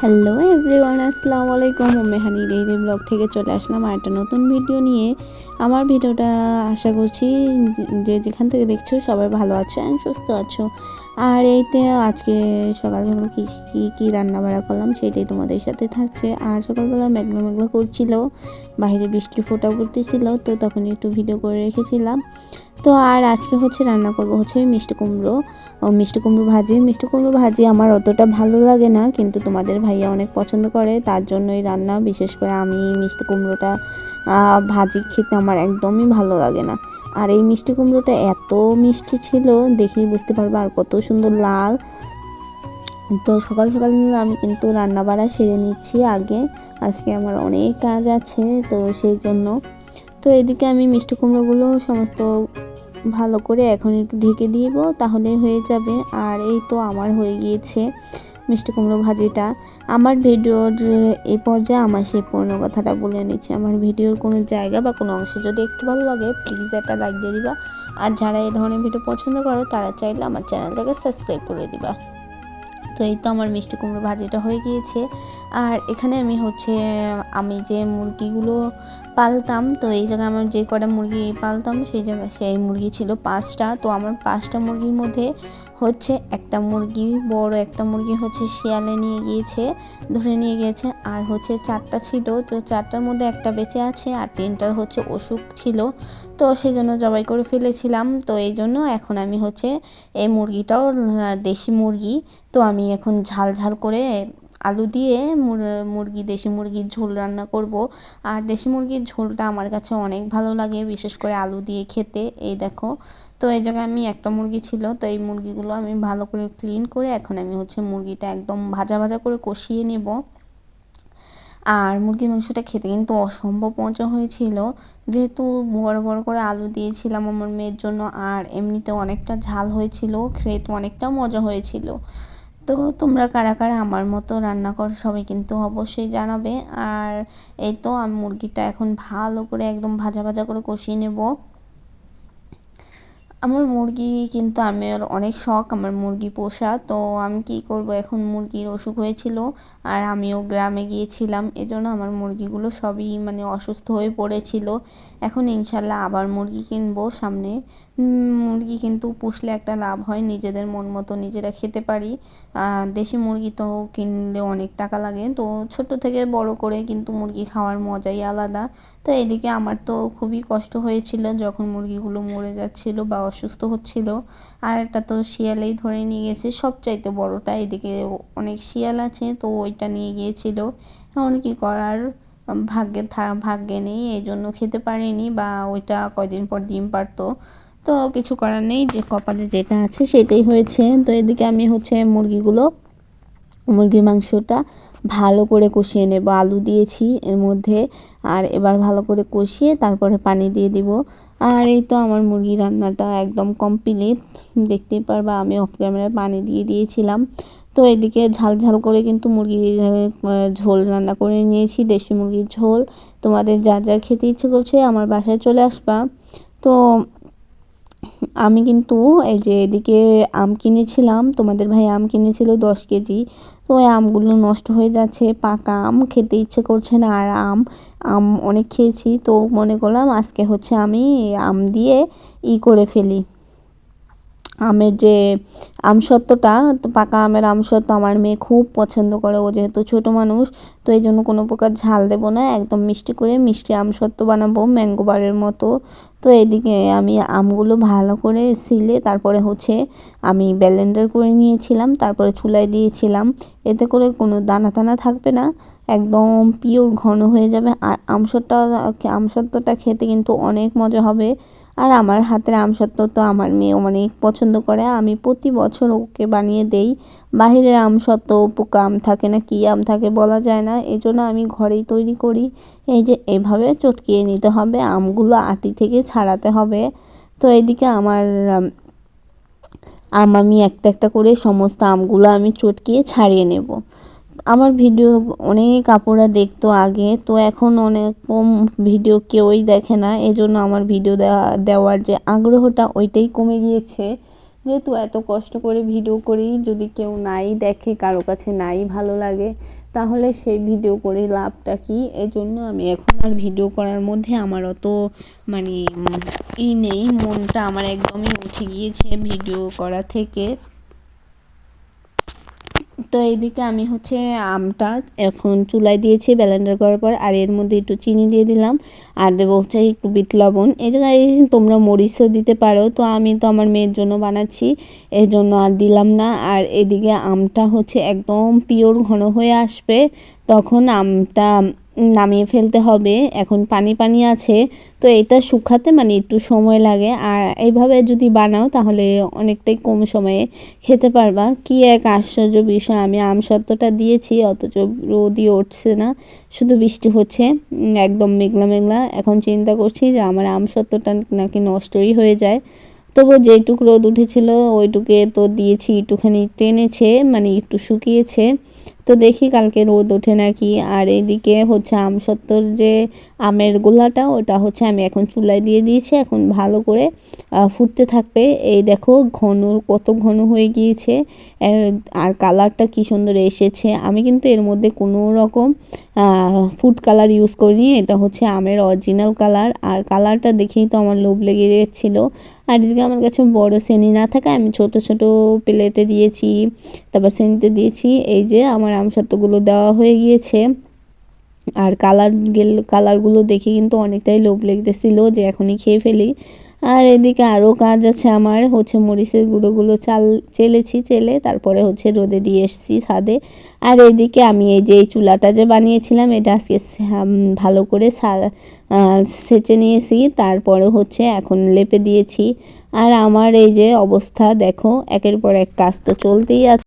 Hello everyone আসসালামু আলাইকুম মেহানি daily blog থেকে চলে আসলাম আর একটা নতুন ভিডিও নিয়ে। আমার ভিডিওটা আশা করছি যে যেখান থেকে দেখছ সবাই ভালো আছো অ্যান্ড সুস্থ আছো। আর এইতে আজকে সকাল সকাল কী কী কী রান্না বাড়া করলাম সেটাই তোমাদের সাথে থাকছে। আর সকালবেলা মেঘলা মেঘলা করছিল, বাইরে বৃষ্টি ফোটা পড়তেছিল, তো তখন একটু ভিডিও করে রেখেছিলাম। তো আর আজকে হচ্ছে রান্না করব হচ্ছে মিষ্টি কুমড়ো। মিষ্টি কুমড়ো ভাজি। মিষ্টি কুমড়ো ভাজি আমার অতটা ভালো লাগে না, কিন্তু তোমাদের ভাইয়া অনেক পছন্দ করে, তার জন্যই রান্না। বিশেষ করে আমি মিষ্টি কুমড়োটা ভাজি খেতে আমার একদমই ভালো লাগে না। আর এই মিষ্টি কুমড়োটা এত মিষ্টি ছিল, দেখেই বুঝতে পারব আর কত সুন্দর লাল। তো সকাল সকাল আমি কিন্তু রান্না বাড়া সেরে নিচ্ছি আগে। আজকে আমার অনেক কাজ আছে, তো সেই জন্য। তো এদিকে আমি মিষ্টি কুমড়োগুলো সমস্ত ভালো করে এখন একটু ঢেকে দিব তাহলে হয়ে যাবে। আর এই তো আমার হয়ে গিয়েছে। মিষ্টি কুমড়ো ভাজিটা। আমার ভিডিওর এই পর্যায়ে আমার সেই পূর্ণ কথাটা বলে নিচ্ছি। আমার ভিডিওর কোনো জায়গা বা কোনো অংশ যদি একটু ভালো লাগে প্লিজ একটা লাইক দিয়ে দিবা। আর যারা এই ধরনের ভিডিও পছন্দ করে, তারা চাইলে আমার চ্যানেলটাকে সাবস্ক্রাইব করে দিবা। তো এই তো আমার মিষ্টি কুমড়ো ভাজিটা হয়ে গিয়েছে। আর এখানে আমি হচ্ছে, আমি যে মুরগিগুলো পালতাম, তো এই জায়গায় আমার যে কটা মুরগি পালতাম, সেই জায়গায়, সেই মুরগি ছিল পাঁচটা। তো আমার পাঁচটা মুরগির মধ্যে হচ্ছে একটা মুরগি, বড় একটা মুরগি হচ্ছে শিয়ালে নিয়ে গিয়েছে, ধরে নিয়ে গিয়েছে। আর হচ্ছে চারটা ছিল, তো চারটার মধ্যে একটা বেঁচে আছে আর তিনটার হচ্ছে অসুখ ছিল। তো সেই জন্য জবাই করে ফেলেছিলাম। তো এই জন্য এখন আমি হচ্ছে এই মুরগিটাও দেশি মুরগি। তো আমি এখন ঝাল ঝাল করে আলু দিয়ে মুরগি, দেশি মুরগির ঝোল রান্না করব। আর দেশি মুরগির ঝোলটা আমার কাছে অনেক ভালো লাগে, বিশেষ করে আলু দিয়ে খেতে। এই দেখো, তো এই জায়গায় আমি একটা মুরগি ছিল, তো এই মুরগিগুলো আমি ভালো করে ক্লিন করে এখন আমি হচ্ছে মুরগিটা একদম ভাজা ভাজা করে কষিয়ে নেব। আর মুরগির মাংসটা খেতে কিন্তু অসম্ভব মজা হয়েছিল। যেহেতু বড় বড় করে আলু দিয়েছিলাম আমার মেয়ের জন্য, আর এমনিতে অনেকটা ঝাল হয়েছিল খেতে অনেকটা মজা হয়েছিল। তো তোমরা কারা কারা আমার মতো রান্না করো সবাই কিন্তু অবশ্যই জানাবে। আর এই তো আমি মুরগিটা এখন ভালো করে একদম ভাজা ভাজা করে কষিয়ে নেব। আমার মুরগি কিন্তু আমি অনেক শখ, আমার মুরগি পোষা। তো আমি কি করব? এখন মুরগির অসুখ হয়েছিল আর আমিও গ্রামে গিয়েছিলাম। এজন্য আমার মুরগিগুলো সবই মানে অসুস্থ হয়ে পড়েছিল। এখন ইনশাল্লাহ আবার মুরগি কিনবো সামনে। মুরগি কিন্তু পুষলে একটা লাভ হয়, নিজেদের মন মতো নিজেরা খেতে পারি। দেশি মুরগি তো কিনলে অনেক টাকা লাগে। তো ছোট থেকে বড় করে কিন্তু মুরগি খাওয়ার মজাই আলাদা। তো এদিকে আমার তো খুবই কষ্ট হয়েছিল যখন মুরগিগুলো মরে যাচ্ছিল বা অসুস্থ হচ্ছিল। আর একটা তো শিয়ালেই ধরে নিয়ে গেছে। সবচাইতে বড়টা এদিকে অনেক শিয়াল আছে, তো ওইটা নিয়ে গিয়েছিল। এমন কি করার? ভাগ্যে থা, ভাগ্যে নেই এই জন্য খেতে পারিনি বা ওইটা কয়দিন পর ডিম পারতো। তো কিছু করার নেই, যে কপালে যেটা আছে সেটাই হয়েছে। তো এদিকে আমি হচ্ছে মুরগিগুলো, মুরগির মাংসটা ভালো করে কষিয়ে নেব। আলু দিয়েছি এর মধ্যে, আর এবার ভালো করে কষিয়ে তারপরে পানি দিয়ে দিব। আর এই তো আমার মুরগি রান্নাটা একদম কমপ্লিট দেখতেই পারবা, আমি অফ ক্যামেরায় পানি দিয়ে দিয়েছিলাম। তো এদিকে ঝাল ঝাল করে কিন্তু মুরগির ঝোল রান্না করে নিয়েছি, দেশি মুরগির ঝোল। তোমাদের যা যা খেতে ইচ্ছে করছে আমার বাসায় চলে আসবা। তো আমি কিন্তু এই যে এদিকে আম কিনেছিলাম, তোমাদের ভাই আম কিনেছিল দশ কেজি। তো ওই আমগুলো নষ্ট হয়ে যাচ্ছে, পাকা আম, খেতে ইচ্ছে করছে না। আর আম আম অনেক খেয়েছি, তো মনে করলাম আজকে হচ্ছে আমি আম দিয়ে ই করে ফেলি। আমের যে আমসত্ত্বটা তো পাকা আমের আমসত্ত্ব আমার মেয়ে খুব পছন্দ করে। ও যেহেতু ছোটো মানুষ, তো এই জন্য কোনো প্রকার ঝাল দেবো না। একদম মিষ্টি করে মিষ্টি আমসত্ত্ব বানাবো ম্যাঙ্গো বারের মতো। তো এদিকে আমি আমগুলো ভালো করে সিলে তারপরে হচ্ছে আমি ব্যালেন্ডার করে নিয়েছিলাম, তারপরে চুলায় দিয়েছিলাম। এতে করে কোনো দানা টানা থাকবে না, একদম পিওর ঘন হয়ে যাবে। আর আমসত্ত্বটা আমসত্ত্বটা খেতে কিন্তু অনেক মজা হবে। আর আমার হাতের আমসত্ত্ব তো আমার মেয়ে অনেক পছন্দ করে। আমি প্রতি বছর ওকে বানিয়ে দেই। বাহিরের আমসত্ত্ব, পোকা আম থাকে না, কী আম থাকে বলা যায় না। এই জন্য আমি ঘরেই তৈরি করি। এই যে এভাবে চটকিয়ে নিতে হবে, আমগুলো আটি থেকে ছাড়াতে হবে। তো এইদিকে আমার আম, আমি একটা একটা করে সমস্ত আমগুলো আমি চটকিয়ে ছাড়িয়ে নেব। আমার ভিডিও অনেক আপুরা দেখতো আগে, তো এখন অনেক কম ভিডিও কেউই দেখে না। এজন্য আমার ভিডিও দেওয়া দেওয়ার যে আগ্রহটা ওইটাই কমে গিয়েছে। যেহেতু এত কষ্ট করে ভিডিও করি, যদি কেউ নাই দেখে, কারও কাছে নাই ভালো লাগে, তাহলে সেই ভিডিও করে লাভটা কি? এই জন্য আমি এখন আর ভিডিও করার মধ্যে আমার অত মানে ই নেই। মনটা আমার একদমই উঠে গিয়েছে ভিডিও করা থেকে। তো এইদিকে আমি হচ্ছে আমটা এখন চুলায় দিয়েছি ব্যালেন্ডার করার পর, আর এর মধ্যে একটু চিনি দিয়ে দিলাম, আর দেবো হচ্ছে একটু বিট লবণ। এই জায়গায় তোমরা মরিচও দিতে পারো, তো আমি তো আমার মেয়ের জন্য বানাচ্ছি এই জন্য আর দিলাম না। আর এদিকে আমটা হচ্ছে একদম পিওর ঘন হয়ে আসবে, তখন আমটা নামিয়ে ফেলতে হবে। এখন পানি পানি আছে, তো এটা শুকাতে মানে একটু সময় লাগে। আর এইভাবে যদি বানাও তাহলে অনেকটাই কম সময়ে খেতে পারবা। কি এক আশ্চর্য বিষয়, আমি আম সত্ত্বটা দিয়েছি, অথচ রোদই উঠছে না, শুধু বৃষ্টি হচ্ছে, একদম মেঘলা মেঘলা। এখন চিন্তা করছি যে আমার আম সত্ত্বটা নাকি নষ্টই হয়ে যায়। তবু যেটুক রোদ উঠেছিল, ওইটুকে তো দিয়েছি, একটুখানি টেনেছে মানে একটু শুকিয়েছে। তো দেখি কালকে রোদ ওঠে নাকি। আর এইদিকে হচ্ছে আম সত্তর যে আমের গোলাটা, ওটা হচ্ছে আমি এখন চুলায় দিয়ে দিয়েছি। এখন ভালো করে ফুটতে থাকবে। এই দেখো ঘন, কত ঘন হয়ে গিয়েছে। আর কালারটা কি সুন্দর এসেছে। আমি কিন্তু এর মধ্যে কোনো রকম ফুড কালার ইউজ করিনি। এটা হচ্ছে আমের অরিজিনাল কালার আর কালারটা দেখেই তো আমার লোভ লেগে যাচ্ছিল আর এদিকে আমার কাছে বড় সেনি না থাকে আমি ছোট ছোট প্লেটে দিয়েছি, তারপর সেনিতে দিয়েছি। এই যে আমার আমসত্ত্বগুলো দেওয়া হয়ে গিয়েছে। আর কালার গেল কালারগুলো দেখে কিন্তু অনেকটাই লোভ লেগতেছিল যে এখনই খেয়ে ফেলি। আর এদিকে আরও কাজ আছে আমার, হচ্ছে মরিচের গুঁড়োগুলো চাল, চেলেছি, চেলে তারপরে হচ্ছে রোদে দিয়ে এসেছি ছাদে। আর এদিকে আমি এই যে এই চুলাটা যে বানিয়েছিলাম, এটা আজকে ভালো করে সেচে নিয়েছি, তারপরে হচ্ছে এখন লেপে দিয়েছি। আর আমার এই যে অবস্থা, দেখো, একের পর এক কাজ তো চলতেই আছে।